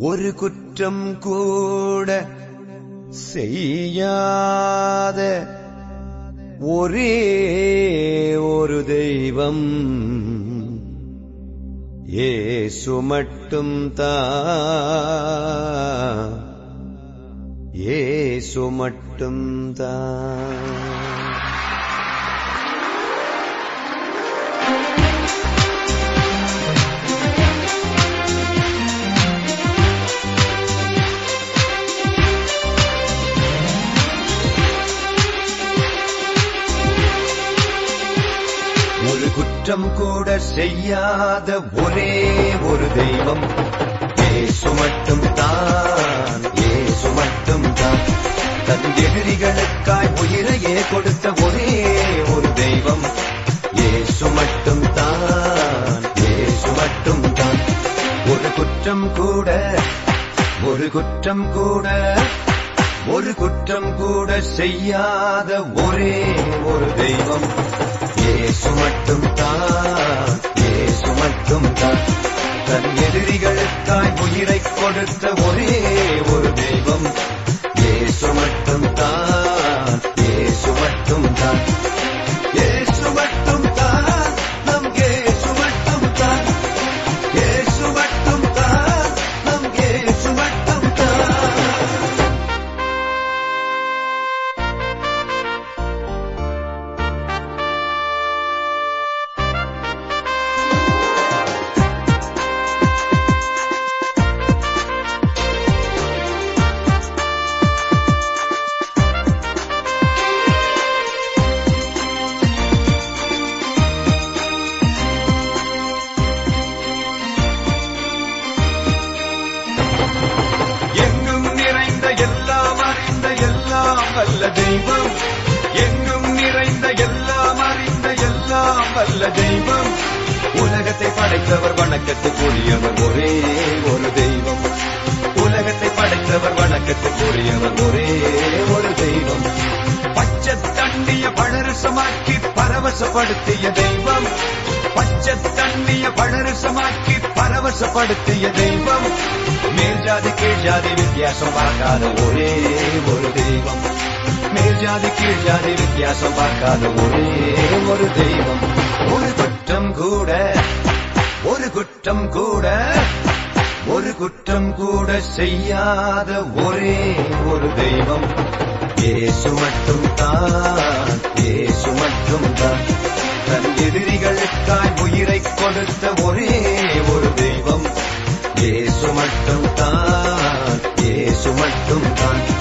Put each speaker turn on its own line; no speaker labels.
ஒரு குற்றம் கூட செய்யாத ஒரே ஒரு தெய்வம் ஏசு மட்டும் தான் ஏசு மட்டும் தான் குற்றம் கூட செய்யாத ஒரே ஒரு தெய்வம். ஏசு மட்டும் தான் ஏசு மட்டும் தான் தன் எதிரிகளுக்காய் உயிரையே கொடுத்த ஒரே ஒரு தெய்வம். ஏசு மட்டும் தான் ஏசு மட்டும் தான் ஒரு குற்றம் கூட ஒரு குற்றம் கூட ஒரு குற்றம் கூட செய்யாத ஒரே ஒரு தெய்வம். ஏசு மட்டும் தான் ஏசு மட்டும் தான் தன் எதிரிகளுக்காய் உயிரை கொடுத்த ஒரே ஒரு எல்லாம் அறிந்த எல்லாம் வல்ல தெய்வம். எங்கும் நிறைந்த எல்லாம் அறிந்த எல்லாம் வல்ல தெய்வம். உலகத்தை படைத்தவர் வணக்கத்துக்குரியவர் ஒரே ஒரு தெய்வம். உலகத்தை படைத்தவர் வணக்கத்துக்குரியவர் ஒரே ஒரு தெய்வம். பச்சை தண்டிய பழரசமாக்கி பரவசப்படுத்திய தெய்வம். பச்சை தண்ணிய பழரசமாக்கி பரவசப்படுத்திய தெய்வம். மேல் ஜாதி கீழ் ஜாதி வித்தியாசம் பார்க்காத ஒரே ஒரு தெய்வம். மேல் ஜாதி கீழ் ஜாதி வித்தியாசம் பார்க்காத ஒரே ஒரு தெய்வம். ஒரு குற்றம் கூட ஒரு குற்றம் கூட ஒரு குற்றம் கூட செய்யாத ஒரே ஒரு தெய்வம். ஏசு மட்டும் தான் ஏசு மட்டும் தான் தன் எதிரிகள் கொடுத்த ஒரே ஒரு தெய்வம். ஏசு மட்டும் தான் ஏசு மட்டும் தான்.